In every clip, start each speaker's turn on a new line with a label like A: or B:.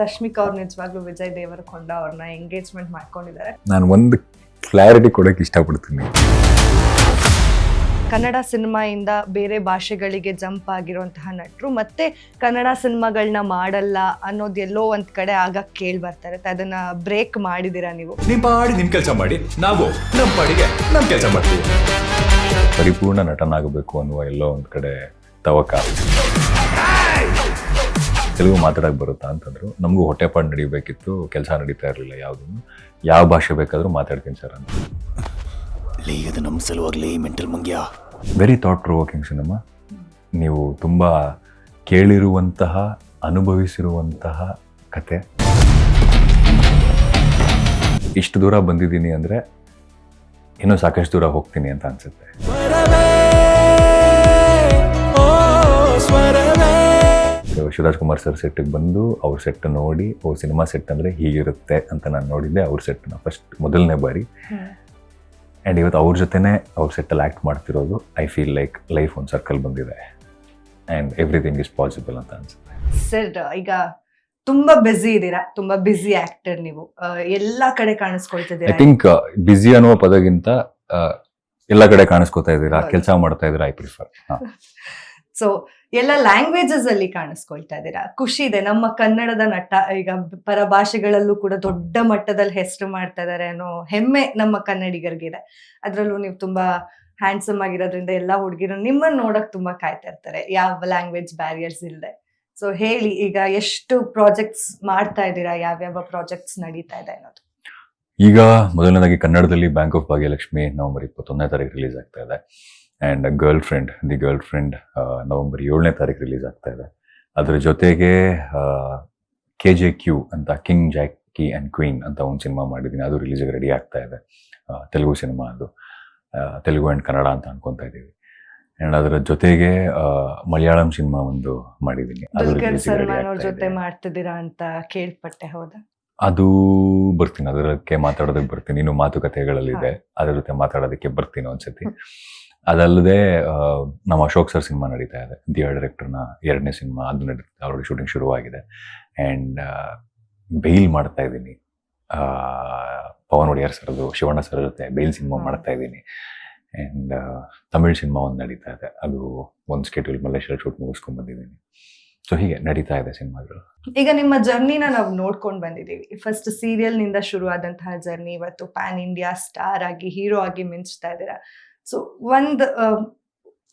A: ರಶ್ಮಿಕಾ ಅವ್ರು ನಿಜವಾಗ್ಲೂ ವಿಜಯ್ ದೇವರಕೊಂಡ ಅವ್ರನ್ನ ಎಂಗೇಜ್ಮೆಂಟ್ ಮಾಡ್ಕೊಂಡಿದ್ದಾರೆ.
B: ನಾನು ಒಂದು ಕ್ಲಾರಿಟಿ ಕೊಡೋಕೆ ಇಷ್ಟಪಡ್ತೀನಿ.
A: ಕನ್ನಡ ಸಿನಿಮಾಯಿಂದ ಬೇರೆ ಭಾಷೆಗಳಿಗೆ ಜಂಪ್ ಆಗಿರುವಂತಹ ನಟರು ಮತ್ತೆ ಕನ್ನಡ ಸಿನಿಮಾಗಳನ್ನ ಮಾಡಲ್ಲ ಅನ್ನೋದು ಎಲ್ಲೋ ಒಂದ್ ಕಡೆ ಆಗ ಕೇಳಿ ಬರ್ತಾರೆ. ಇರುತ್ತೆ ಅದನ್ನ ಬ್ರೇಕ್ ಮಾಡಿದಿರಾ ನೀವು?
C: ನಿಮ್ ಪಾಡಿ ನಿಮ್ ಕೆಲಸ ಮಾಡಿ ನಾವು ನಮ್ ಪಾಡಿಗೆ ನಮ್ ಕೆಲಸ ಮಾಡ್ತೀವಿ.
B: ಪರಿಪೂರ್ಣ ನಟನಾಗಬೇಕು ಅನ್ನುವ ಎಲ್ಲೋ ಒಂದು ಕಡೆ ತವಕ. ತೆಲುಗು ಮಾತಾಡಕ್ಕೆ ಬರುತ್ತಾ ಅಂತಂದರು ನಮಗೂ ಹೊಟ್ಟೆಪಾಡು ನಡೀಬೇಕಿತ್ತು ಕೆಲಸ ನಡೀತಾ ಇರಲಿಲ್ಲ ಯಾವುದನ್ನು ಯಾವ ಭಾಷೆ ಬೇಕಾದರೂ ಮಾತಾಡ್ತೀನಿ ಸರ್ ಅಂತ.
D: ಲೇ ಅದು ನಮ್ಮ ಸಲುವಾಗಲೇ ಮೆಂಟಲ್ ಮಂಗ್ಯ.
B: ವೆರಿ ಥಾಟ್ ಪ್ರೊವೋಕಿಂಗ್ ಸಿನಿಮಾ ನೀವು ತುಂಬ ಕೇಳಿರುವಂತಹ ಅನುಭವಿಸಿರುವಂತಹ ಕತೆ. ಇಷ್ಟು ದೂರ ಬಂದಿದ್ದೀನಿ ಅಂದರೆ ಇನ್ನೂ ಸಾಕಷ್ಟು ದೂರ ಹೋಗ್ತೀನಿ ಅಂತ ಅನ್ಸುತ್ತೆ. ಶಿವರಾಜ್ ಕುಮಾರ್ ಸರ್ ಸೆಟ್ಟಿಗೆ ಬಂದು ಅವ್ರ ಸೆಟ್ ನೋಡಿ ಓ ಸಿನಿಮಾ ಸೆಟ್ ಅಂದರೆ ಹೀಗಿರುತ್ತೆ ಅಂತ ನಾನು ನೋಡಿದ್ದೆ. ಅವ್ರ ಸೆಟ್ನ ಫಸ್ಟ್ ಮೊದಲನೇ ಬಾರಿ. ಆ್ಯಂಡ್ ಇವತ್ತು ಅವ್ರ ಜೊತೆನೇ ಅವ್ರ ಸೆಟ್ಟಲ್ಲಿ ಆ್ಯಕ್ಟ್ ಮಾಡ್ತಿರೋದು. ಐ ಫೀಲ್ ಲೈಕ್ ಲೈಫ್ ಒಂದು ಸರ್ಕಲ್ ಬಂದಿದೆ. ಆ್ಯಂಡ್ ಎವ್ರಿಥಿಂಗ್ ಇಸ್ ಪಾಸಿಬಲ್ ಅಂತ ಅನ್ಸುತ್ತೆ.
A: ಸರ್ ಈಗ ತುಂಬಾ ಬ್ಯುಸಿ ಇದ್ದೀರಾ? ತುಂಬಾ ಬ್ಯುಸಿ ಆಕ್ಟರ್ ನೀವು. ಎಲ್ಲ ಕಡೆ
B: ಐ
A: ಕಾಣಿಸ್ಕೊಳ್ತಿದ್ದೀರಾ
B: ಥಿಂಕ್ ಬ್ಯುಸಿ ಅನ್ನುವ ಪದಗಿಂತ ಎಲ್ಲ ಕಡೆ ಕಾಣಿಸ್ಕೊತಾ ಇದ್ದೀರಾ? ಕೆಲಸ ಮಾಡ್ತಾ ಇದ್ದೀರಾ? ಐ ಪ್ರಿಫರ್
A: ಸೊ ಎಲ್ಲ ಲ್ಯಾಂಗ್ವೇಜಸ್ ಅಲ್ಲಿ ಕಾಣಿಸ್ಕೊಳ್ತಾ ಇದ್ದೀರಾ? ಖುಷಿ ಇದೆ. ನಮ್ಮ ಕನ್ನಡದ ನಟ, ಈಗ ಪರ ಭಾಷೆಗಳಲ್ಲೂ ಕೂಡ ದೊಡ್ಡ ಮಟ್ಟದಲ್ಲಿ ಹೆಸರು ಮಾಡ್ತಾ ಇದ್ದಾರೆ ಅನ್ನೋ ಹೆಮ್ಮೆ ನಮ್ಮ ಕನ್ನಡಿಗರಿಗಿದೆ. ಅದ್ರಲ್ಲೂ ನೀವು ತುಂಬಾ ಹ್ಯಾಂಡ್ಸಮ್ ಆಗಿರೋದ್ರಿಂದ ಎಲ್ಲಾ ಹುಡುಗಿರು ನಿಮ್ಮನ್ನ ನೋಡಕ್ ತುಂಬಾ ಕಾಯ್ತಾ ಇರ್ತಾರೆ. ಯಾವ ಲ್ಯಾಂಗ್ವೇಜ್ ಬ್ಯಾರಿಯರ್ಸ್ ಇಲ್ಲದೆ ಸೊ ಹೇಳಿ, ಈಗ ಎಷ್ಟು ಪ್ರಾಜೆಕ್ಟ್ಸ್ ಮಾಡ್ತಾ ಇದ್ದೀರಾ? ಯಾವ್ಯಾವ ಪ್ರಾಜೆಕ್ಟ್ಸ್ ನಡೀತಾ ಇದೆ ಅನ್ನೋದು.
B: ಈಗ ಮೊದಲನೇದಾಗಿ ಕನ್ನಡದಲ್ಲಿ ಬ್ಯಾಂಕ್ ಆಫ್ ಭಾಗ್ಯಲಕ್ಷ್ಮಿ ನವೆಂಬರ್ ಇಪ್ಪತ್ತೊಂದನೇ ತಾರೀಕು ರಿಲೀಸ್ ಆಗ್ತಾ ಇದೆ. And girlfriend the girlfriend November ಏಳನೇ ತಾರೀಕು ರಿಲೀಸ್ ಆಗ್ತಾ ಇದೆ. ಅದರ ಜೊತೆಗೆ ಕೆ ಜೆ ಕ್ಯೂ ಅಂತ ಕಿಂಗ್ ಜಾಕಿ ಆ್ಯಂಡ್ ಕ್ವೀನ್ ಅಂತ ಒಂದು ಸಿನಿಮಾ ಮಾಡಿದ್ದೀನಿ ಅದು ರಿಲೀಸಿಗೆ ರೆಡಿ ಆಗ್ತಾ ಇದೆ. ತೆಲುಗು ಸಿನಿಮಾ ಅದು. ತೆಲುಗು ಆ್ಯಂಡ್ ಕನ್ನಡ ಅಂತ ಅನ್ಕೊತಾ ಇದ್ದೀವಿ ಆ್ಯಂಡ್ ಅದರ ಜೊತೆಗೆ ಮಲಯಾಳಂ ಸಿನಿಮಾ ಒಂದು ಮಾಡಿದ್ದೀನಿ
A: ಜೊತೆ. ಮಾಡ್ತಿದ್ದೀರಾ ಅಂತ ಕೇಳ್ಪಟ್ಟೆ ಹೌದಾ?
B: ಅದು ಬರ್ತೀನಿ. ಅದರಕ್ಕೆ ಮಾತಾಡೋದಕ್ಕೆ ಬರ್ತೀನಿ. ಇನ್ನು ಮಾತುಕತೆಗಳಲ್ಲಿದೆ ಅದರ ಜೊತೆ ಮಾತಾಡೋದಕ್ಕೆ ಬರ್ತೀನಿ ಒಂದ್ಸತಿ. ಅದಲ್ಲದೆ ನಮ್ಮ ಅಶೋಕ್ ಸರ್ ಸಿನಿಮಾ ನಡೀತಾ ಇದೆ. ದಿಯಾ ಡೈರೆಕ್ಟರ್ನ ಎರಡನೇ ಸಿನಿಮಾ ಅದು ನಡೀತಾ ಆಲ್ರೆಡಿ ಶೂಟಿಂಗ್ ಶುರುವಾಗಿದೆ. ಆ್ಯಂಡ್ ಬೇಲ್ ಮಾಡ್ತಾ ಇದ್ದೀನಿ. ಪವನ್ ಒಡೆಯರ್ ಸರ್ದು ಶಿವಣ್ಣ ಸರ್ ಜೊತೆ ಬೇಲ್ ಸಿನಿಮಾ. ಮಾಡ್ತಾ ಇದ್ದೀನಿ. ಆ್ಯಂಡ್ ತಮಿಳ್ ಸಿನಿಮಾ ಒಂದು ನಡೀತಾ ಇದೆ. ಅದು ಒಂದು ಸ್ಕೆಡ್ಯೂಲ್ ಮಲ್ಲೇಶ್ವರ ಶೂಟ್ ಮುಗಿಸ್ಕೊಂಡ್ ಬಂದಿದ್ದೀನಿ. ಸೊ ಹೀಗೆ ನಡೀತಾ ಇದೆ ಸಿನಿಮಾಗಳು.
A: ಈಗ ನಿಮ್ಮ ಜರ್ನಿನ ನಾವು ನೋಡ್ಕೊಂಡು ಬಂದಿದ್ದೀವಿ. ಫಸ್ಟ್ ಸೀರಿಯಲ್ನಿಂದ ಶುರು ಆದಂತಹ ಜರ್ನಿ ಇವತ್ತು ಪ್ಯಾನ್ ಇಂಡಿಯಾ ಸ್ಟಾರ್ ಆಗಿ ಹೀರೋ ಆಗಿ ಮಿಂಚ್ತಾ ಇದ್ದೀರಾ. ಸೊ ಒಂದ್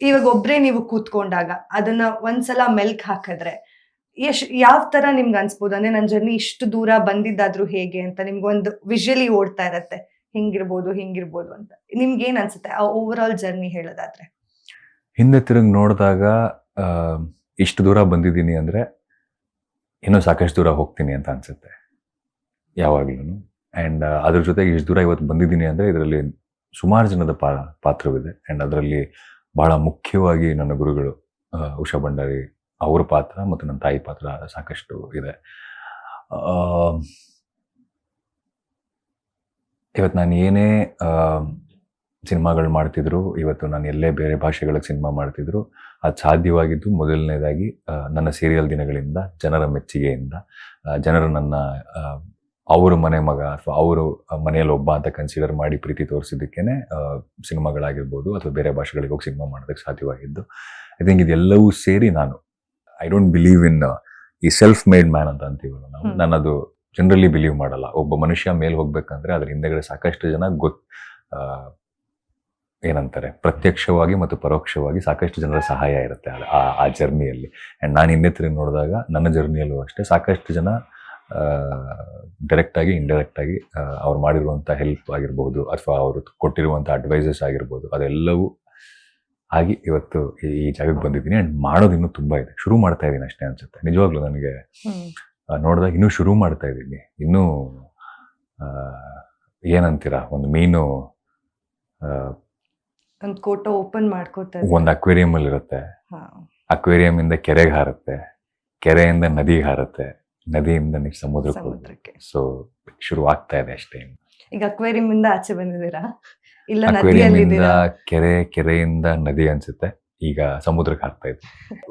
A: ಇವಾಗ ಒಬ್ರೇ ನೀವು ಕೂತ್ಕೊಂಡಾಗ ಅದನ್ನ ಒಂದ್ಸಲ ಮೆಲ್ಕ್ ಹಾಕಿದ್ರೆ ಎಷ್ಟ್ ಯಾವ ತರ ನಿಮ್ಗೆ ಅನ್ಸ್ಬೋದು? ಅಂದ್ರೆ ನನ್ನ ಜರ್ನಿ ಇಷ್ಟು ದೂರ ಬಂದಿದ್ದಾದ್ರೂ ಹೇಗೆ ಅಂತ ನಿಮ್ಗೊಂದು ವಿಜುವಲಿ ಓಡ್ತಾ ಇರತ್ತೆ. ಹಿಂಗಿರ್ಬೋದು ಹಿಂಗಿರ್ಬೋದು ಅಂತ. ನಿಮ್ಗೆ ಏನ್ ಅನ್ಸುತ್ತೆ ಆ ಓವರ್ ಆಲ್ ಜರ್ನಿ ಹೇಳೋದಾದ್ರೆ?
B: ಹಿಂದೆ ತಿರುಗಿ ನೋಡಿದಾಗ ಇಷ್ಟು ದೂರ ಬಂದಿದ್ದೀನಿ ಅಂದ್ರೆ ಇನ್ನೂ ಸಾಕಷ್ಟು ದೂರ ಹೋಗ್ತೀನಿ ಅಂತ ಅನ್ಸುತ್ತೆ ಯಾವಾಗ್ಲೂ ಆ್ಯಂಡ್ ಅದ್ರ ಜೊತೆಗೆ ಇಷ್ಟು ದೂರ ಇವತ್ತು ಬಂದಿದ್ದೀನಿ ಅಂದರೆ ಇದರಲ್ಲಿ ಸುಮಾರು ಜನದ ಪಾ, ಪಾತ್ರವಿದೆ. ಆ್ಯಂಡ್ ಅದರಲ್ಲಿ ಬಹಳ ಮುಖ್ಯವಾಗಿ ನನ್ನ ಗುರುಗಳು ಉಷಾ ಭಂಡಾರಿ ಅವರ ಪಾತ್ರ ಮತ್ತು ನನ್ನ ತಾಯಿ ಪಾತ್ರ ಸಾಕಷ್ಟು ಇದೆ. ಇವತ್ತು ನಾನು ಏನೇ ಸಿನಿಮಾಗಳು ಮಾಡ್ತಿದ್ರು, ಇವತ್ತು ನಾನು ಎಲ್ಲೇ ಬೇರೆ ಭಾಷೆಗಳಿಗೆ ಸಿನಿಮಾ ಮಾಡ್ತಿದ್ರು, ಅದು ಸಾಧ್ಯವಾಗಿದ್ದು ಮೊದಲನೇದಾಗಿ ನನ್ನ ಸೀರಿಯಲ್ ದಿನಗಳಿಂದ, ಜನರ ಮೆಚ್ಚುಗೆಯಿಂದ ಜನರು ನನ್ನ ಅವ್ರ ಮನೆ ಮಗ ಅಥವಾ ಅವರು ಮನೆಯಲ್ಲಿ ಒಬ್ಬ ಅಂತ ಕನ್ಸಿಡರ್ ಮಾಡಿ ಪ್ರೀತಿ ತೋರಿಸಿದ್ದಕ್ಕೇನೆ ಸಿನಿಮಾಗಳಾಗಿರ್ಬೋದು ಅಥವಾ ಬೇರೆ ಭಾಷೆಗಳಿಗೆ ಹೋಗಿ ಸಿನಿಮಾ ಮಾಡೋದಕ್ಕೆ ಸಾಧ್ಯವಾಗಿದ್ದು. ಐ ಥಿಂಕ್ ಇದೆಲ್ಲವೂ ಸೇರಿ ನಾನು ಐ ಡೋಂಟ್ ಬಿಲೀವ್ ಇನ್ ಈ ಸೆಲ್ಫ್ ಮೇಡ್ ಮ್ಯಾನ್ ಅಂತ ಅಂತೀವಲ್ಲ ನಾವು. ನಾನು ಅದು ಜನರಲಿ ಬಿಲೀವ್ ಮಾಡಲ್ಲ. ಒಬ್ಬ ಮನುಷ್ಯ ಮೇಲೆ ಹೋಗ್ಬೇಕಂದ್ರೆ ಅದ್ರ ಹಿಂದೆಗಡೆ ಸಾಕಷ್ಟು ಜನ ಗೊತ್ ಏನಂತಾರೆ ಪ್ರತ್ಯಕ್ಷವಾಗಿ ಮತ್ತು ಪರೋಕ್ಷವಾಗಿ ಸಾಕಷ್ಟು ಜನರ ಸಹಾಯ ಇರುತ್ತೆ ಆ- ಆ ಆ ಜರ್ನಿಯಲ್ಲಿ ಆ್ಯಂಡ್ ನಾನು ಇನ್ನೇ ತಿರುಗಿ ನೋಡಿದಾಗ ನನ್ನ ಜರ್ನಿಯಲ್ಲೂ ಅಷ್ಟೇ ಸಾಕಷ್ಟು ಜನ ಡೈರೆಕ್ಟಾಗಿ ಇಂಡೈರೆಕ್ಟಾಗಿ ಅವ್ರು ಮಾಡಿರುವಂಥ ಹೆಲ್ಪ್ ಆಗಿರ್ಬೋದು ಅಥವಾ ಅವರು ಕೊಟ್ಟಿರುವಂಥ ಅಡ್ವೈಸಸ್ ಆಗಿರ್ಬೋದು ಅದೆಲ್ಲವೂ ಆಗಿ ಇವತ್ತು ಈ- ಜಾಗಕ್ಕೆ ಬಂದಿದ್ದೀನಿ ಆ್ಯಂಡ್ ಮಾಡೋದು ಇನ್ನೂ ತುಂಬ ಇದೆ. ಶುರು ಮಾಡ್ತಾ ಇದ್ದೀನಿ ಅಷ್ಟೇ ಅನ್ಸುತ್ತೆ. ನಿಜವಾಗ್ಲೂ ನನಗೆ ನೋಡಿದಾಗ ಇನ್ನೂ ಶುರು ಮಾಡ್ತಾ ಇದ್ದೀನಿ ಇನ್ನೂ ಏನಂತೀರಾ? ಒಂದು ಮೀನು
A: ಒಂದು ಕೋಟೋ ಓಪನ್ ಮಾಡ್ಕೋತಾರೆ.
B: ಒಂದು ಅಕ್ವೇರಿಯಂ ಅಲ್ಲಿ ಇರುತ್ತೆ ಅಕ್ವೇರಿಯಂ ಇಂದ ಕೆರೆಗೆ ಹಾರುತ್ತೆ. ಕೆರೆಯಿಂದ ನದಿಗೆ ಹಾರುತ್ತೆ. ನದಿಯಿಂದ ನೀವು ಸಮುದ್ರಕ್ಕೆ ಸೊ ಶುರು ಆಗ್ತಾ ಇದೆ ಅಷ್ಟೇ.
A: ಈಗ ಅಕ್ವೇರಿಯಂ ಇಂದ ಆಚೆ ಬಂದಿದ್ದೀರಾ? ಇಲ್ಲ ನದಿಯಲ್ಲಿದ್ದೀರಾ
B: ಕೆರೆ ಕೆರೆಯಿಂದ ನದಿ ಅನ್ಸುತ್ತೆ. ಈಗ ಸಮುದ್ರಕ್ಕೆ ಆಗ್ತಾ ಇದೆ.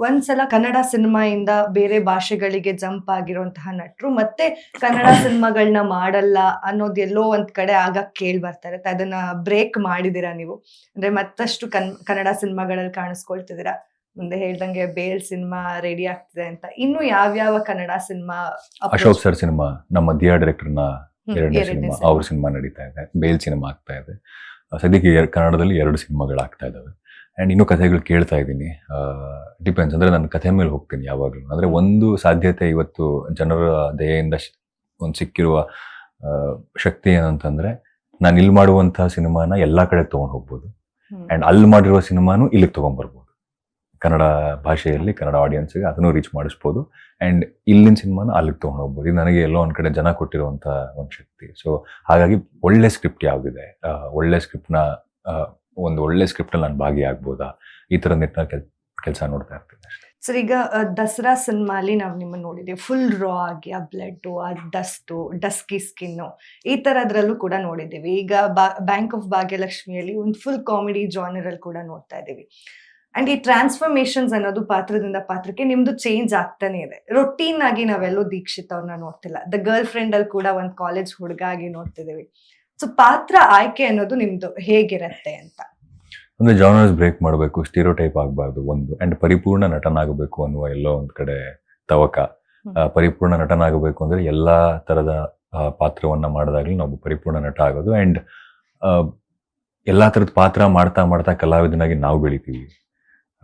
A: ಒಂದ್ಸಲ ಕನ್ನಡ ಸಿನಿಮಾಯಿಂದ ಬೇರೆ ಭಾಷೆಗಳಿಗೆ ಜಂಪ್ ಆಗಿರುವಂತಹ ನಟರು ಮತ್ತೆ ಕನ್ನಡ ಸಿನಿಮಾಗಳನ್ನ ಮಾಡಲ್ಲ ಅನ್ನೋದು ಎಲ್ಲೋ ಒಂದ್ ಕಡೆ ಆಗ ಕೇಳಿ ಬರ್ತಾರೆ. ಇರುತ್ತೆ ಅದನ್ನ ಬ್ರೇಕ್ ಮಾಡಿದೀರಾ ನೀವು? ಅಂದ್ರೆ ಮತ್ತಷ್ಟು ಕನ್ ಕನ್ನಡ ಸಿನಿಮಾಗಳಲ್ಲಿ ಕಾಣಿಸ್ಕೊಳ್ತಿದ್ದೀರಾ? ಮುಂದೆ ಹೇಳ್ದಂಗೆ ಬೇಲ್ ಸಿನಿಮಾ ರೆಡಿ ಆಗ್ತಿದೆ ಅಂತ. ಇನ್ನು ಯಾವ್ಯಾವ Kannada cinema
B: Ashok sir cinema ನಮ್ಮ ದಿಯಾ ಡೈರೆಕ್ಟರ್ನ ಎರಡನೇ ಸಿನಿಮಾ ಅವ್ರ ಸಿನಿಮಾ ನಡೀತಾ ಇದೆ. ಬೇಲ್ ಸಿನಿಮಾ ಆಗ್ತಾ ಇದೆ. ಸದ್ಯಕ್ಕೆ ಕನ್ನಡದಲ್ಲಿ ಎರಡು ಸಿನಿಮಾಗಳು ಆಗ್ತಾ ಇದ್ದಾವೆ ಆ್ಯಂಡ್ ಇನ್ನೂ ಕಥೆಗಳು ಕೇಳ್ತಾ ಇದ್ದೀನಿ. ಡಿಪೆಂಡ್ಸ್ ಅಂದರೆ ನಾನು ಕಥೆ ಮೇಲೆ ಹೋಗ್ತೀನಿ ಯಾವಾಗಲೂ. ಅಂದರೆ ಒಂದು ಸಾಧ್ಯತೆ ಇವತ್ತು ಜನರ ದಯೆಯಿಂದ ಒಂದು ಸಿಕ್ಕಿರುವ ಶಕ್ತಿ ಏನಂತಂದರೆ ನಾನು ಇಲ್ಲಿ ಮಾಡುವಂತಹ ಸಿನಿಮಾನ ಎಲ್ಲ ಕಡೆ ತೊಗೊಂಡು ಹೋಗ್ಬೋದು. ಆ್ಯಂಡ್ ಅಲ್ಲಿ ಮಾಡಿರುವ ಸಿನಿಮಾನು ಇಲ್ಲಿಗೆ ತೊಗೊಂಬರ್ಬೋದು ಕನ್ನಡ ಭಾಷೆಯಲ್ಲಿ, ಕನ್ನಡ ಆಡಿಯನ್ಸ್ಗೆ ಅದನ್ನು ರೀಚ್ ಮಾಡಿಸ್ಬೋದು. ಆ್ಯಂಡ್ ಇಲ್ಲಿನ ಸಿನಿಮಾನ ಅಲ್ಲಿಗೆ ತೊಗೊಂಡು ಹೋಗ್ಬೋದು ಇದು ನನಗೆ ಎಲ್ಲೋ ಒಂದು ಕಡೆ ಜನ ಕೊಟ್ಟಿರುವಂಥ ಒಂದು ಶಕ್ತಿ. ಸೊ ಹಾಗಾಗಿ ಒಳ್ಳೆ ಸ್ಕ್ರಿಪ್ಟ್ ಯಾವುದಿದೆ? ಒಳ್ಳೆ ಸ್ಕ್ರಿಪ್ಟ್ನ ಒಂದು ಒಳ್ಳೆ ಸ್ಕ್ರಿಪ್ಟಲ್ಲಿ ನಾನು ಭಾಗಿಯಾಗ್ಬೋದಾ? ಈ ಥರ ನಿಟ್ಟಿನ ಕೆಲ್, ಕೆಲಸ ನೋಡ್ತಾ ಇರ್ತೀನಿ
A: ಸರ್, ಈಗ ದಸರಾ ಸಿನಿಮಾಲಿ ನಾವು ನಿಮ್ಮನ್ನು ನೋಡಿದ್ದೀವಿ ಫುಲ್ ರಾ ಆಗಿ, ಆ ಬ್ಲಡ್ ಆ ಡಸ್ಟು ಡಸ್ಕಿ ಸ್ಕಿನ್ನು ಈ ಥರದ್ರಲ್ಲೂ ಕೂಡ ನೋಡಿದ್ದೀವಿ ಈಗ ಬ್ಯಾಂಕ್ ಆಫ್ ಭಾಗ್ಯಲಕ್ಷ್ಮಿಯಲ್ಲಿ ಒಂದು ಫುಲ್ ಕಾಮಿಡಿ ಜಾನರಲ್ಲಿ ಕೂಡ ನೋಡ್ತಾ ಇದ್ದೀವಿ ಅಂಡ್ ಈ ಟ್ರಾನ್ಸ್ಫಾರ್ಮೇಶನ್ಸ್ ಅನ್ನೋದು ಪಾತ್ರದಿಂದ ಪಾತ್ರಕ್ಕೆ ನಿಮ್ದು ಚೇಂಜ್ ಆಗ್ತಾನೆ ಇದೆ. ರೊಟೀನ್ ಆಗಿ ನಾವೆಲ್ಲೋ ದೀಕ್ಷಿತ್ ಅವ್ರನ್ನ ನೋಡ್ತಿಲ್ಲ. ದ ಗರ್ಲ್ ಫ್ರೆಂಡ್ ಅಲ್ಲಿ ಕೂಡ ಒಂದು ಕಾಲೇಜ್ ಹುಡುಗ ಆಗಿ ನೋಡ್ತಿದ್ದೀವಿ ಸೊ ಪಾತ್ರ ಆಯ್ಕೆ ಅನ್ನೋದು ನಿಮ್ದು ಹೇಗಿರತ್ತೆ ಅಂತ?
B: ಒಂದು ಜಾನರ್ಸ್ ಬ್ರೇಕ್ ಮಾಡಬೇಕು ಸ್ಟೀರೋ ಟೈಪ್ ಆಗಬಾರ್ದು ಒಂದು. ಅಂಡ್ ಪರಿಪೂರ್ಣ ನಟನಾಗಬೇಕು ಅನ್ನುವ ಎಲ್ಲೋ ಒಂದು ಕಡೆ ತವಕ. ಪರಿಪೂರ್ಣ ನಟನಾಗಬೇಕು ಅಂದ್ರೆ ಎಲ್ಲ ತರದ ಪಾತ್ರವನ್ನ ಮಾಡಿದಾಗಲೂ ನಾವು ಪರಿಪೂರ್ಣ ನಟ ಆಗೋದು. ಅಂಡ್ ಎಲ್ಲಾ ತರದ ಪಾತ್ರ ಮಾಡ್ತಾ ಮಾಡ್ತಾ ಕಲಾವಿದನಾಗಿ ನಾವು ಬೆಳಿತೀವಿ.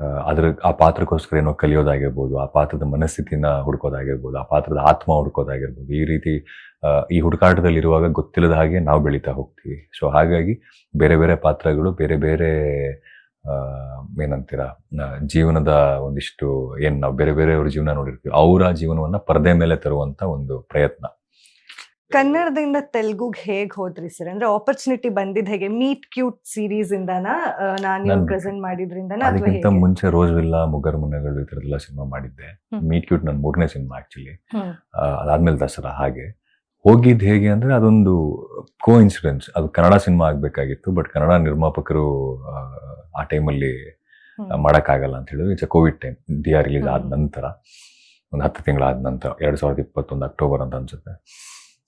B: ಅದ್ರ, ಆ ಪಾತ್ರಕ್ಕೋಸ್ಕರ ಏನೋ ಕಲಿಯೋದಾಗಿರ್ಬೋದು, ಆ ಪಾತ್ರದ ಮನಸ್ಥಿತಿನ ಹುಡ್ಕೋದಾಗಿರ್ಬೋದು, ಆ ಪಾತ್ರದ ಆತ್ಮ ಹುಡ್ಕೋದಾಗಿರ್ಬೋದು, ಈ ರೀತಿ ಈ ಈ ಹುಡುಕಾಟದಲ್ಲಿರುವಾಗ ಗೊತ್ತಿಲ್ಲದ ಹಾಗೆ ನಾವು ಬೆಳೀತಾ ಹೋಗ್ತೀವಿ. ಸೊ ಹಾಗಾಗಿ ಬೇರೆ ಬೇರೆ ಪಾತ್ರಗಳು, ಬೇರೆ ಬೇರೆ ಏನಂತೀರ ಜೀವನದ ಒಂದಿಷ್ಟು, ಏನು ನಾವು ಬೇರೆ ಬೇರೆಯವ್ರ ಜೀವನ ನೋಡಿರ್ತೀವಿ, ಅವರ ಜೀವನವನ್ನ ಪರದೆ ಮೇಲೆ ತರುವಂಥ ಒಂದು ಪ್ರಯತ್ನ.
A: ಕನ್ನಡದಿಂದ ತೆಲುಗುಗೆ ಹೇಗ್ ಹೋದ್ರಿ ಸರ್ ಅಂದ್ರೆ ಆಪರ್ಚುನಿಟಿ ಬಂದಿದ್ ಹೇಗೆ? ಮೀಟ್ ಕ್ಯೂಟ್ ಸೀರೀಸ್ ಇಂದಾನ? ನಾನು ಪ್ರೆಸೆಂಟ್ ಮಾಡಿದ್ರಿಂದ
B: ಅದಕ್ಕಿಂತ ಮುಂಚೆ ರೋಜ್ ವಿಲ್ಲಾ ಮುಗ್ಗರ್ ಮುನೆಗಳು ಈ ಥರದ್ದೆಲ್ಲ ಸಿನಿಮಾ ಮಾಡಿದ್ದೆ. ಮೀಟ್ ಕ್ಯೂಟ್ ನನ್ನ ಮೂರನೇ ಸಿನಿಮಾ ಆಕ್ಚುಲಿ. ಅದಾದ್ಮೇಲೆ ದಸರಾ ಹಾಗೆ. ಹೋಗಿದ್ದು ಹೇಗೆ ಅಂದ್ರೆ ಅದೊಂದು ಕೋ ಇನ್ಸಿಡೆನ್ಸ್ ಅದು ಕನ್ನಡ ಸಿನಿಮಾ ಆಗ್ಬೇಕಾಗಿತ್ತು ಬಟ್ ಕನ್ನಡ ನಿರ್ಮಾಪಕರು ಆ, ಟೈಮಲ್ಲಿ. ಮಾಡೋಕ್ಕಾಗಲ್ಲ ಅಂತ ಹೇಳಿದ್ರು. It's COVID time D R release ಆದ. ನಂತರ ಒಂದು ಹತ್ತು ತಿಂಗಳಾದ ನಂತರ ಎರಡು ಸಾವಿರದ ಇಪ್ಪತ್ತೊಂದು ಅಕ್ಟೋಬರ್ ಅಂತ ಅನ್ಸುತ್ತೆ.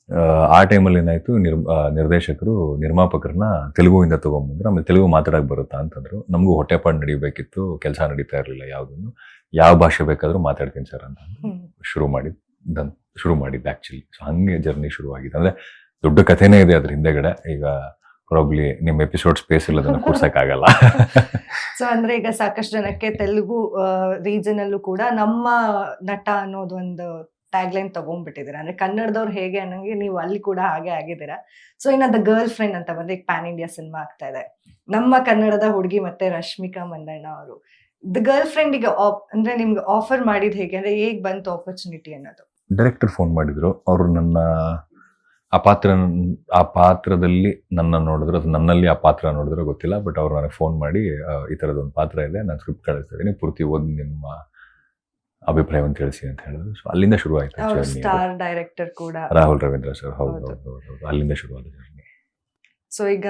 B: ಆ, ಟೈಮಲ್ಲಿ ಏನಾಯ್ತು ನಿರ್ ನಿರ್ದೇಶಕರು ನಿರ್ಮಾಪಕರನ್ನ ತೆಲುಗುವಿಂದ ತೊಗೊಂಬಂದ್ರು ಆಮೇಲೆ ತೆಲುಗು ಮಾತಾಡಕ್ಕೆ ಬರುತ್ತಾ ಅಂತಂದ್ರು. ನಮಗೂ ಹೊಟ್ಟೆಪಾಡು ನಡಿಬೇಕಿತ್ತು ಕೆಲಸ ನಡೀತಾ ಇರಲಿಲ್ಲ ಯಾವುದನ್ನು. ಯಾವ ಭಾಷೆ ಬೇಕಾದರೂ ಮಾತಾಡ್ತೀನಿ ಸರ್ ಅಂತ ಶುರು ಮಾಡಿದ್ದು ದನ್- ಶುರು ಮಾಡಿದ್ದು ಆ್ಯಕ್ಚುಲಿ ಸೊ ಹಂಗೆ ಜರ್ನಿ ಶುರುವಾಗಿದೆ ಅಂದರೆ ಅಂದ್ರೆ ದೊಡ್ಡ ಕಥೆನೇ ಇದೆ ಅದ್ರ ಹಿಂದೆಗಡೆ. ಈಗ ಪ್ರಾಬ್ಲಿ ನಿಮ್ಮ ಎಪಿಸೋಡ್ ಸ್ಪೇಸ್ ಇಲ್ಲದನ್ನ ಕೂರ್ಸಕ್ಕಾಗಲ್ಲ.
A: ಸೊ ಅಂದ್ರೆ ಈಗ ಸಾಕಷ್ಟು ಜನಕ್ಕೆ ತೆಲುಗು ರೀಜನಲ್ಲೂ ಕೂಡ ನಮ್ಮ ನಟ ಅನ್ನೋದು ಒಂದು ಟ್ಯಾಗ್ ಲೈನ್ ತಗೊಂಡ್ಬಿಟ್ಟಿದ್ದೀರಾ. ಅಂದ್ರೆ ಕನ್ನಡದವ್ರು ಹೇಗೆ ಅನ್ನಂಗೆ ನೀವು ಅಲ್ಲಿ ಕೂಡ ಹಾಗೆ ಆಗಿದ್ದೀರಾ. ಸೊ ಇನ್ನ ದ ಗರ್ಲ್ ಫ್ರೆಂಡ್ ಅಂತ ಬಂದ್ರೆ ಈಗ ಪ್ಯಾನ್ ಇಂಡಿಯಾ ಸಿನಿಮಾ ಆಗ್ತಾ ಇದೆ. ನಮ್ಮ ಕನ್ನಡದ ಹುಡುಗಿ ಮತ್ತೆ ರಶ್ಮಿಕಾ ಮಂದಣ್ಣ ಅವರು. ದ ಗರ್ಲ್ ಫ್ರೆಂಡಿಗೆ ಅಂದ್ರೆ ನಿಮ್ಗೆ ಆಫರ್ ಮಾಡಿದ್ ಹೇಗೆ? ಅಂದ್ರೆ ಹೇಗ್ ಬಂತು ಆಪರ್ಚುನಿಟಿ ಅನ್ನೋದು?
B: ಡೈರೆಕ್ಟರ್ ಫೋನ್ ಮಾಡಿದ್ರು. ಅವರು ನನ್ನ, ಆ ಪಾತ್ರ, ಆ ಪಾತ್ರದಲ್ಲಿ ನನ್ನ ನೋಡಿದ್ರು. ಅದು ನನ್ನಲ್ಲಿ ಆ ಪಾತ್ರ ನೋಡಿದ್ರೆ, ಗೊತ್ತಿಲ್ಲ. ಬಟ್ ಅವ್ರು ನನಗೆ ಫೋನ್ ಮಾಡಿ ಈ ಥರದೊಂದು ಪಾತ್ರ ಇದೆ. ನಾನು ಸ್ಕ್ರಿಪ್ಟ್ ಕಳಿಸ್ತಾ ಇದ್ದೀನಿ. ಪೂರ್ತಿ ಓದಿ ನಿಮ್ಮ ಅಭಿಪ್ರಾಯವನ್ನು ತಿಳಿಸಿ ಅಂತ ಹೇಳಿದ್ರು. ಸೊ ಅಲ್ಲಿಂದ ಶುರು ಆಯ್ತು.
A: ಸ್ಟಾರ್ ಡೈರೆಕ್ಟರ್ ಕೂಡ.
B: ರಾಹುಲ್ ರವೀಂದ್ರ ಸರ್ ಹೌದು. ಅಲ್ಲಿಂದ ಶುರು ಆದ ಜರ್ನಿ
A: ಸೊ ಈಗ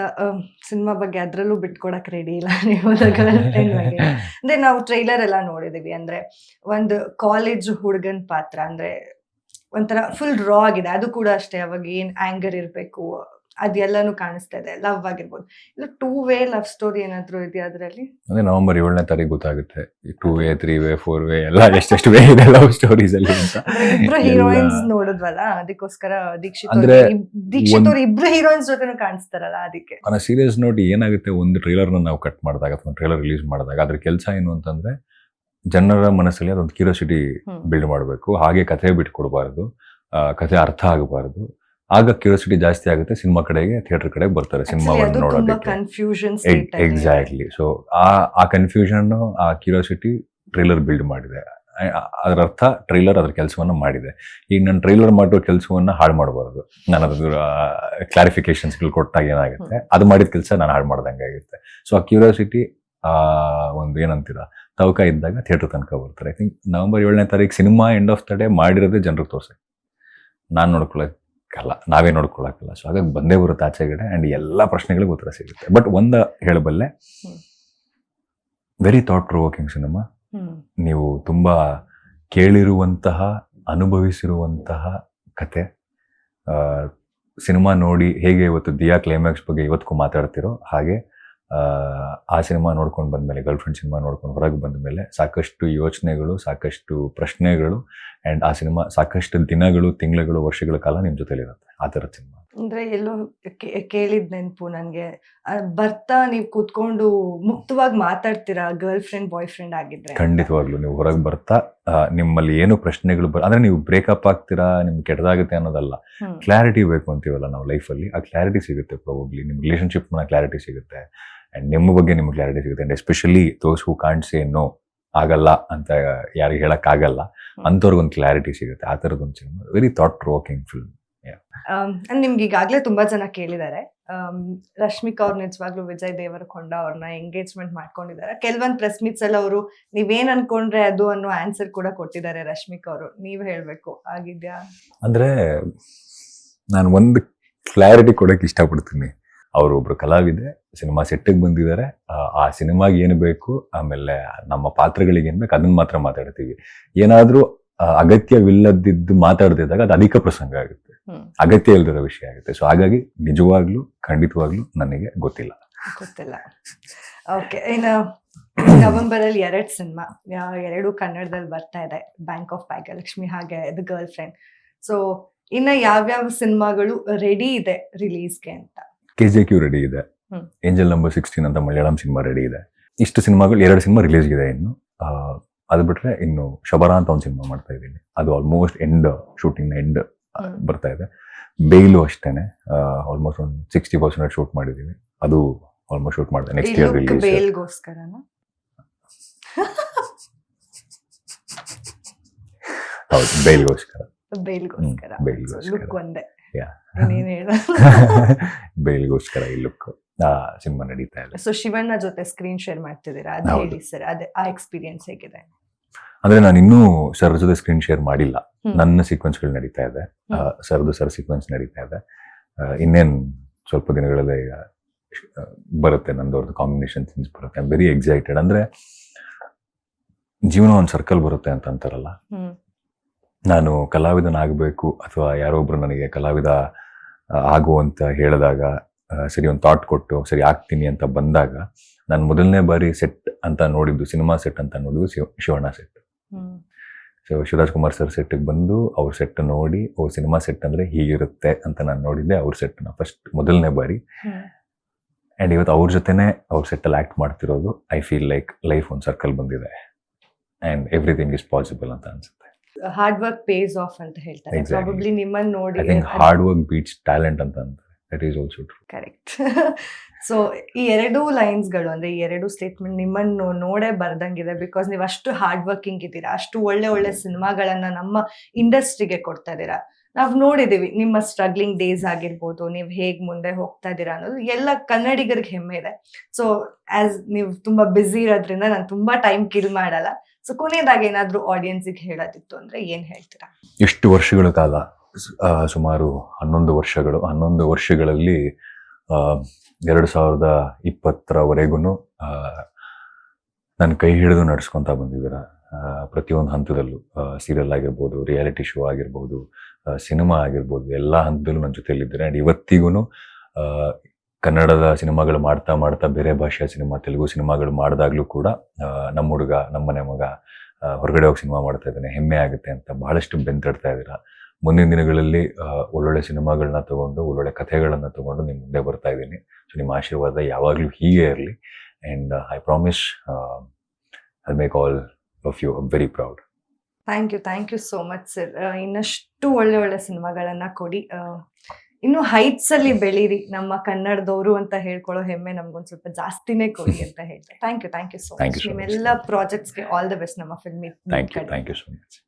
A: ಸಿನಿಮಾ ಬಗ್ಗೆ ಅದರಲ್ಲೂ ಬಿಟ್ಕೊಡಕ್ ರೆಡಿ ಇಲ್ಲ. ನೀವು ಅಂದ್ರೆ ನಾವು ಟ್ರೈಲರ್ ಎಲ್ಲ ನೋಡಿದೀವಿ. ಅಂದ್ರೆ ಒಂದು ಕಾಲೇಜ್ ಹುಡುಗನ್ ಪಾತ್ರ. ಅಂದ್ರೆ ಒಂಥರ ಫುಲ್ ರಾ ಆಗಿದೆ. ಅದು ಕೂಡ ಅಷ್ಟೇ. ಅವಾಗ ಏನ್ ಆಂಗರ್ ಇರ್ಬೇಕು ಅದೆಲ್ಲಾನು ಕಾಣಿಸ್ತಾ ಇದೆ ಲವ್ ಆಗಿರ್ಬೋದು. ಇಲ್ಲ ಟೂ ವೇ ಲವ್ ಸ್ಟೋರಿ ಏನಾದ್ರು ಇದೆಯಾ ಅದರಲ್ಲಿ?
B: ಅಂದ್ರೆ ನವೆಂಬರ್ ಏಳನೇ ತಾರೀಕು ಗೊತ್ತಾಗುತ್ತೆ. Two way three way four way ಎಲ್ಲ ಎಷ್ಟೆಷ್ಟು ವೇ ಇದೆ ಲವ್ ಸ್ಟೋರೀಸ್ ಅಲ್ಲಿ ಅಂತ.
A: ಇಬ್ರು ಹೀರೋಯಿನ್ಸ್ ನೋಡಿದ್ವಲ್ಲ ಅದಕ್ಕೋಸ್ಕರ ದೀಕ್ಷಿತ್
B: ಅಂದ್ರೆ
A: ದೀಕ್ಷಿತ್ ಅವ್ರು ಇಬ್ರು ಹೀರೋಯಿನ್ಸ್ ಜೊತೆನೂ ಕಾಣಿಸ್ತಾರಲ್ಲ ಅದಕ್ಕೆ.
B: ಆನ್ ಸೀರಿಯಸ್ ನೋಡಿ ಏನಾಗುತ್ತೆ ಒಂದು ಟ್ರೇಲರ್ನ ನಾವು ಕಟ್ ಮಾಡಿದಾಗ ಅಥವಾ ಟ್ರೈಲರ್ ರಿಲೀಸ್ ಮಾಡಿದಾಗ ಅದ್ರ ಕೆಲಸ ಏನು ಅಂತಂದ್ರೆ ಜನರ ಮನಸ್ಸಲ್ಲಿ ಅದೊಂದು ಕ್ಯೂರಿಯಾಸಿಟಿ ಬಿಲ್ಡ್ ಮಾಡಬೇಕು. ಹಾಗೆ ಕಥೆ ಬಿಟ್ಕೊಡ್ಬಾರ್ದು. ಕೊಡಬಾರ್ದು ಕಥೆ ಅರ್ಥ ಆಗಬಾರ್ದು. ಆಗ ಕ್ಯೂರಿಯಾಸಿಟಿ ಜಾಸ್ತಿ ಆಗುತ್ತೆ ಸಿನಿಮಾ ಕಡೆಗೆ ಥಿಯೇಟರ್ ಕಡೆಗೆ ಬರ್ತಾರೆ ಸಿನಿಮಾವನ್ನು ನೋಡೋದಕ್ಕೆ.
A: ಕನ್ಫ್ಯೂಷನ್
B: ಎಕ್ಸಾಕ್ಟ್ಲಿ ಸೊ ಆ ಆ ಕನ್ಫ್ಯೂಷನ್ ಆ ಕ್ಯೂರಿಯಾಸಿಟಿ ಟ್ರೈಲರ್ ಬಿಲ್ಡ್ ಮಾಡಿದೆ. ಅದರ ಅರ್ಥ ಟ್ರೈಲರ್ ಅದ್ರ ಕೆಲಸವನ್ನು ಮಾಡಿದೆ. ಈಗ ನಾನು ಟ್ರೈಲರ್ ಮಾಡೋ ಕೆಲಸವನ್ನು ಹಾಳು ಮಾಡಬಾರ್ದು. ನಾನು ಅದ್ರ ಕ್ಲಾರಿಫಿಕೇಶನ್ಸ್ಗಳು ಕೊಟ್ಟಾಗ ಏನಾಗುತ್ತೆ ಅದು ಮಾಡಿದ ಕೆಲಸ ನಾನು ಹಾಳು ಮಾಡ್ದಂಗೆ ಆಗುತ್ತೆ. ಸೊ ಆ ಕ್ಯೂರಿಯಾಸಿಟಿ ಆ ಒಂದು ಏನಂತೀರ ತವಕ ಇದ್ದಾಗ ಥಿಯೇಟರ್ ತನಕ ಬರ್ತಾರೆ. ಐ ಥಿಂಕ್ ನವೆಂಬರ್ ಏಳನೇ ತಾರೀಕು cinema end of the day ಮಾಡಿರೋದೇ ಜನರಿಗೆ ತೋರ್ಸಕ್ಕೆ ನಾನು ನೋಡ್ಕೊಳಕ್ಕಲ್ಲ ನಾವೇ ನೋಡ್ಕೊಳಕ್ಕಲ್ಲ. ಸೊ ಹಾಗಾಗಿ ಬಂದೇ ಬರುತ್ತೆ ಆಚೆಗಡೆ ಆ್ಯಂಡ್ ಎಲ್ಲ ಪ್ರಶ್ನೆಗಳಿಗೂ ಉತ್ತರ ಸಿಗುತ್ತೆ. ಬಟ್ ಒಂದ ಹೇಳಬಲ್ಲೆ. ವೆರಿ ಥಾಟ್ ಪ್ರೊವೋಕಿಂಗ್ ಸಿನಿಮಾ ನೀವು ತುಂಬ ಕೇಳಿರುವಂತಹ ಅನುಭವಿಸಿರುವಂತಹ ಕತೆ. ಸಿನಿಮಾ ನೋಡಿ ಹೇಗೆ ಇವತ್ತು ದಿಯಾ ಕ್ಲೈಮ್ಯಾಕ್ಸ್ ಬಗ್ಗೆ ಇವತ್ತಿಗೂ ಮಾತಾಡ್ತಿರೋ ಹಾಗೆ ಆ, ಸಿನಿಮಾ ನೋಡ್ಕೊಂಡು ಬಂದಮೇಲೆ ಗರ್ಲ್ ಫ್ರೆಂಡ್ ಸಿನಿಮಾ ನೋಡ್ಕೊಂಡು ಹೊರಗೆ ಬಂದ ಮೇಲೆ ಸಾಕಷ್ಟು ಯೋಚನೆಗಳು ಸಾಕಷ್ಟು ಪ್ರಶ್ನೆಗಳು ಆ್ಯಂಡ್ ಆ ಸಿನಿಮಾ ಸಾಕಷ್ಟು ದಿನಗಳು ತಿಂಗಳುಗಳು ವರ್ಷಗಳ ಕಾಲ ನಿಮ್ಮ ಜೊತೆಲಿರುತ್ತೆ. ಆ ಥರದ ಸಿನಿಮಾ
A: ಅಂದ್ರೆ ಎಲ್ಲೋ ಕೇಳಿದ ನೆನ್ಪು ನನ್ಗೆ. ಬರ್ತಾ ನೀವ್ ಕೂತ್ಕೊಂಡು ಮುಕ್ತವಾಗಿ ಮಾತಾಡ್ತೀರಾ ಗರ್ಲ್ ಫ್ರೆಂಡ್ ಬಾಯ್ ಫ್ರೆಂಡ್ ಆಗಿದ್ರೆ.
B: ಖಂಡಿತವಾಗ್ಲೂ. ನೀವು ಹೊರಗೆ ಬರ್ತಾ ನಿಮ್ಮಲ್ಲಿ ಏನು ಪ್ರಶ್ನೆಗಳು ಬರ್ ಅಂದ್ರೆ ನೀವು ಬ್ರೇಕಪ್ ಆಗ್ತೀರಾ ನಿಮ್ಗೆ ಕೆಟ್ಟದಾಗುತ್ತೆ ಅನ್ನೋದಲ್ಲ. ಕ್ಲಾರಿಟಿ ಬೇಕು ಅಂತೀವಲ್ಲ ನಾವು ಲೈಫಲ್ಲಿ. ಆ ಕ್ಲಾರಿಟಿ ಸಿಗುತ್ತೆ ಪ್ರಾಬಬ್ಲಿ ನಿಮ್ಮ ರಿಲೇಷನ್ಶಿಪ್ನ ಕ್ಲಾರಿಟಿ ಸಿಗುತ್ತೆ. ಆ್ಯಂಡ್ ನಿಮ್ಮ ಬಗ್ಗೆ ನಿಮ್ಗೆ ಕ್ಲಾರಿಟಿ ಸಿಗುತ್ತೆ. And especially those who can't say no ಆಗಲ್ಲ ಅಂತ ಯಾರಿಗೆ ಹೇಳೋಕ್ಕಾಗಲ್ಲ ಅಂಥವ್ರಿಗೊಂದು ಕ್ಲಾರಿಟಿ ಸಿಗುತ್ತೆ. ಆ ಥರದೊಂದು cinema very thought provoking film
A: ನಿಮ್ಗೆ ಈಗಾಗಲೇ ತುಂಬಾ ಜನ ಕೇಳಿದ್ದಾರೆ. ಆಮ್, ರಶ್ಮಿಕಾ ಅವ್ರು ನಿಜವಾಗ್ಲೂ ವಿಜಯ್ ದೇವರಕೊಂಡ ಅವ್ರನ್ನ ಎಂಗೇಜ್ಮೆಂಟ್ ಮಾಡ್ಕೊಂಡಿದ್ದಾರೆ. ಕೆಲವೊಂದು ಪ್ರೆಸ್ ಮೀಟ್ಸ್ ಅಲ್ಲಿ ಅವರು ನೀವೇನ್ ಅನ್ಕೊಂಡ್ರೆ ಅದು? ಅನ್ನೋ ಆನ್ಸರ್ ಕೂಡ ಕೊಟ್ಟಿದ್ದಾರೆ ರಶ್ಮಿಕಾ ಅವರು. ನೀವ್ ಹೇಳ್ಬೇಕು. ಆಗಿದ್ಯಾ?
B: ಅಂದ್ರೆ ನಾನು ಒಂದು ಕ್ಲಾರಿಟಿ ಕೊಡೋಕೆ ಇಷ್ಟಪಡ್ತೀನಿ. ಅವರು ಒಬ್ರು ಕಲಾವಿದೆ ಸಿನಿಮಾ ಸೆಟ್ಟಿಗೆ ಬಂದಿದ್ದಾರೆ ಆ, ಸಿನಿಮಾಗೆ ಏನು ಬೇಕು ಆಮೇಲೆ ನಮ್ಮ ಪಾತ್ರಗಳಿಗೆ ಏನು ಬೇಕು ಅದನ್ನ ಮಾತ್ರ ಮಾತಾಡ್ತೀವಿ. ಏನಾದರೂ ಅಗತ್ಯವಿಲ್ಲದಿದ್ದು ಮಾತಾಡ್ದಿದ್ದಾಗ ಅದು ಅಧಿಕ ಪ್ರಸಂಗ ಆಗುತ್ತೆ. ಅಗತ್ಯ ಇಲ್ದಿರೋ ವಿಷಯ ಆಗುತ್ತೆ. ಸೊ ಹಾಗಾಗಿ ನಿಜವಾಗ್ಲೂ ಖಂಡಿತವಾಗ್ಲೂ ನನಗೆ ಗೊತ್ತಿಲ್ಲ.
A: ಗೊತ್ತಿಲ್ಲ. ಓಕೆ ಇನ್ನು ನವೆಂಬರ್ ಅಲ್ಲಿ ಎರಡ್ ಸಿನಿಮಾ ಎರಡು ಕನ್ನಡದಲ್ಲಿ ಬರ್ತಾ ಇದೆ. ಬ್ಯಾಂಕ್ ಆಫ್ ಭಾಗ್ಯಲಕ್ಷ್ಮಿ ಹಾಗೆ ದ ಗರ್ಲ್ ಫ್ರೆಂಡ್ ಸೊ ಇನ್ನ ಯಾವ್ಯಾವ ಸಿನಿಮಾಗಳು ರೆಡಿ ಇದೆ ರಿಲೀಸ್ಗೆ ಅಂತ?
B: ಕೆ ಜೆ ಕ್ಯೂ ರೆಡಿ ಇದೆ. ಏಂಜಲ್ ನಂಬರ್ ಸಿಕ್ಸ್ಟೀನ್ ಅಂತ ಮಲಯಾಳಂ ಸಿನಿಮಾ ರೆಡಿ ಇದೆ. ಇಷ್ಟು ಸಿನಿಮಾಗಳು ಎರಡು ಸಿನಿಮಾ ರಿಲೀಸ್ ಇದೆ ಇನ್ನು. ಅದು ಬಿಟ್ರೆ ಇನ್ನು ಶಬರ ಅಂತ ಒಂದು ಸಿನಿಮಾ ಮಾಡ್ತಾ ಇದ್ದೀನಿ. ಅದು ಆಲ್ಮೋಸ್ಟ್ ಎಂಡ್ ಶೂಟಿಂಗ್ ಎಂಡ್ ಬರ್ತಾ ಇದೆ. ಬೇಯ್ಲು ಅಷ್ಟೇನೆ. ಆಲ್ಮೋಸ್ಟ್ ಒಂದು ಸಿಕ್ಸ್ಟಿ ಪರ್ಸೆಂಟ್ ಶೂಟ್ ಮಾಡಿದ್ದೀವಿ ಅದು ಆಲ್ಮೋಸ್ಟ್ ಶೂಟ್ ಮಾಡಿದೆ ನೆಕ್ಸ್ಟ್ ಇಯರ್ ರಿಲೀಸ್ ಹೌದು ಬೇಲ್ಗೋಸ್ಕರ.
A: ಬೇಲ್ಗೋಸ್ಕರ.
B: ಹ್ಮ್, ಬೇಲ್ಗೋಸ್ಕರ. ಈ ಲುಕ್ ಸಿನಿಮಾ ನಡೀತಾ ಇದೆ.
A: ಸೊ ಶಿವಣ್ಣ ಜೊತೆ ಸ್ಕ್ರೀನ್ ಶೇರ್ ಮಾಡ್ತಿದ್ದೀರಾ? ಅದು. ಹೇಳಿ ಸರ್ ಅದೇ ಆ ಎಕ್ಸ್ಪೀರಿಯನ್ಸ್ ಹೇಗಿದೆ?
B: ಅಂದ್ರೆ ನಾನು ಇನ್ನೂ ಸರ್ ಜೊತೆ ಸ್ಕ್ರೀನ್ ಶೇರ್ ಮಾಡಿಲ್ಲ. ನನ್ನ ಸೀಕ್ವೆನ್ಸ್ಗಳು ನಡೀತಾ ಇದೆ. ಸರ್ದು ಸರ್ ಸೀಕ್ವೆನ್ಸ್ ನಡೀತಾ ಇದೆ. ಇನ್ನೇನ್ ಸ್ವಲ್ಪ ದಿನಗಳಲ್ಲೇ ಈಗ ಬರುತ್ತೆ ನಂದವ್ರದ್ದು ಕಾಂಬಿನೇಷನ್ ಸೀನ್ಸ್ ಬರುತ್ತೆ. ವೆರಿ ಎಕ್ಸೈಟೆಡ್ ಅಂದ್ರೆ ಜೀವನ ಒಂದು ಸರ್ಕಲ್ ಬರುತ್ತೆ ಅಂತ ಅಂತಾರಲ್ಲ? ನಾನು ಕಲಾವಿದನಾಗಬೇಕು ಅಥವಾ ಯಾರೋ ಒಬ್ರು ನನಗೆ ಕಲಾವಿದ ಆಗುವಂತ ಆಗು ಅಂತ ಹೇಳಿದಾಗ ಸರಿ ಒಂದು ಥಾಟ್ ಕೊಟ್ಟು ಸರಿ ಆಗ್ತೀನಿ ಅಂತ ಬಂದಾಗ ನಾನು ಮೊದಲನೇ ಬಾರಿ ಸೆಟ್ ಅಂತ ನೋಡಿದ್ದು ಸಿನಿಮಾ ಸೆಟ್ ಅಂತ ನೋಡಿದ್ದು Shiva Shivanna set so Shivaraj Kumar sir ಸೆಟ್ಗೆ ಬಂದು ಅವ್ರ ಸೆಟ್ ನೋಡಿ ಓ ಸಿನಿಮಾ ಸೆಟ್ ಅಂದ್ರೆ ಹೀಗಿರುತ್ತೆ ಅಂತ ನಾನು ನೋಡಿದ್ದೆ ಅವ್ರ ಸೆಟ್ನ ಫಸ್ಟ್ ಮೊದಲನೇ ಬಾರಿ.
A: ಅಂಡ್
B: ಆ್ಯಂಡ್ ಇವತ್ತು ಅವ್ರ ಜೊತೆನೆ ಅವ್ರ ಸೆಟ್ಟಲ್ಲಿ ಆ್ಯಕ್ಟ್ ಮಾಡ್ತಿರೋದು ಐ ಫೀಲ್ ಲೈಕ್ ಲೈಫ್ ಒಂದು ಸರ್ಕಲ್ ಬಂದಿದೆ. ಆ್ಯಂಡ್ ಎವ್ರಿಥಿಂಗ್ ಇಸ್ ಪಾಸಿಬಲ್ ಅಂತ ಅನ್ಸುತ್ತೆ.
A: ಹಾರ್ಡ್ ವರ್ಕ್ ಪೇಸ್ ಆಫ್ ಅಂತ ಹೇಳ್ತಾರೆ. ಪ್ರಾಬಬ್ಲಿ ನಿಮ್ಮನ್ನ ನೋಡಿ
B: I think hard work beats talent ಅಂತ ಅಂತಾರೆ. That is also true
A: correct so ಈ ಎರಡು ಲೈನ್ಸ್ಗಳು ಅಂದ್ರೆ ಈ ಎರಡು ಸ್ಟೇಟ್ಮೆಂಟ್ ನಿಮ್ಮನ್ನು ನೋಡೇ ಬರ್ದಂಗಿದೆ ಬಿಕಾಸ್ ನೀವು ಅಷ್ಟು ಹಾರ್ಡ್ ವರ್ಕಿಂಗ್ ಇದ್ದೀರಾ ಅಷ್ಟು ಒಳ್ಳೆ ಒಳ್ಳೆ ಸಿನಿಮಾಗಳನ್ನ ನಮ್ಮ ಇಂಡಸ್ಟ್ರಿಗೆ ಕೊಡ್ತಾ ಇದ್ದೀರಾ. ನಾವು ನೋಡಿದೀವಿ ನಿಮ್ಮ ಸ್ಟ್ರಗ್ಲಿಂಗ್ ಡೇಸ್ ಆಗಿರ್ಬೋದು ನೀವು ಹೇಗೆ ಮುಂದೆ ಹೋಗ್ತಾ ಇದ್ದೀರಾ ಅನ್ನೋದು ಎಲ್ಲ ಕನ್ನಡಿಗರಿಗೆ ಹೆಮ್ಮೆ ಇದೆ. ಸೊ ಆಸ್ ನೀವು ತುಂಬಾ ಬ್ಯುಸಿ ಇರೋದ್ರಿಂದ ನಾನು ತುಂಬಾ ಟೈಮ್ ಕಿಲ್ ಮಾಡಲ್ಲ. ಸೊ ಕೊನೆಯದಾಗಿ ಏನಾದ್ರೂ ಆಡಿಯನ್ಸಿಗೆ ಹೇಳೋದಿತ್ತು ಅಂದ್ರೆ ಏನ್ ಹೇಳ್ತೀರಾ?
B: ಎಷ್ಟು ವರ್ಷಗಳ ಕಾಲ ಸುಮಾರು ಹನ್ನೊಂದು ವರ್ಷಗಳು, ಹನ್ನೊಂದು ವರ್ಷಗಳಲ್ಲಿ ಎರಡು ಸಾವಿರದ ಇಪ್ಪತ್ತರವರೆಗೂ ನನ್ನ ಕೈ ಹಿಡಿದು ನಡೆಸ್ಕೊತಾ ಬಂದಿದ್ದೀರ. ಪ್ರತಿಯೊಂದು ಹಂತದಲ್ಲೂ ಸೀರಿಯಲ್ ಆಗಿರ್ಬೋದು ರಿಯಾಲಿಟಿ ಶೋ ಆಗಿರ್ಬೋದು ಸಿನಿಮಾ ಆಗಿರ್ಬೋದು, ಎಲ್ಲ ಹಂತದಲ್ಲೂ ನನ್ನ ಜೊತೆಯಲ್ಲಿದ್ದಾರೆ. ಆ್ಯಂಡ್ ಇವತ್ತಿಗೂ ಕನ್ನಡದ ಸಿನಿಮಾಗಳು ಮಾಡ್ತಾ ಮಾಡ್ತಾ ಬೇರೆ ಭಾಷೆಯ ಸಿನಿಮಾ, ತೆಲುಗು ಸಿನಿಮಾಗಳು ಮಾಡಿದಾಗ್ಲೂ ಕೂಡ ನಮ್ಮ ಹುಡುಗ ನಮ್ಮನೆ ಮಗ ಹೊರಗಡೆ ಹೋಗಿ ಸಿನಿಮಾ ಮಾಡ್ತಾ ಇದ್ದಾನೆ, ಹೆಮ್ಮೆ ಆಗುತ್ತೆ ಅಂತ ಬಹಳಷ್ಟು ಬೆಂತಡ್ತಾ ಇದ್ದೀರಾ? ಮುಂದಿನ ದಿನಗಳಲ್ಲಿ ಒಳ್ಳೊಳ್ಳೆ ಸಿನಿಮಾಗಳನ್ನ ತಗೊಂಡು, ಒಳ್ಳೊಳ್ಳೆ ಕಥೆಗಳನ್ನ ತಗೊಂಡು ನಿಮ್ಮ ಮುಂದೆ ಬರ್ತಾ ಇದ್ದೀನಿ. ಸೊ ನಿಮ್ಮ ಆಶೀರ್ವಾದ ಯಾವಾಗಲೂ ಹೀಗೆ ಇರಲಿ. And I promise I make all of you very proud
A: thank you thank you so much sir ಇನ್ನಷ್ಟು ಒಳ್ಳೆ ಒಳ್ಳೆ ಸಿನಿಮಾಗಳನ್ನ ಕೊಡಿ. ಇನ್ನು ಹೈಟ್ಸ್ ಅಲ್ಲಿ ಬೆಳೀರಿ ನಮ್ಮ ಕನ್ನಡದವರು ಅಂತ ಹೇಳ್ಕೊಳ್ಳೋ ಹೆಮ್ಮೆ ನಮ್ಗೊಂದ್ ಸ್ವಲ್ಪ ಜಾಸ್ತಿನೇ ಕೊಡಿ ಅಂತ ಹೇಳ್ತಾರೆ thank you thank you so much. ನಿಮ್ಮೆಲ್ಲ ಪ್ರಾಜೆಕ್ಟ್ಸ್ಗೆ ಆಲ್ ದ ಬೆಸ್ಟ್ ನಮ್ಮ film
B: thank you thank you so much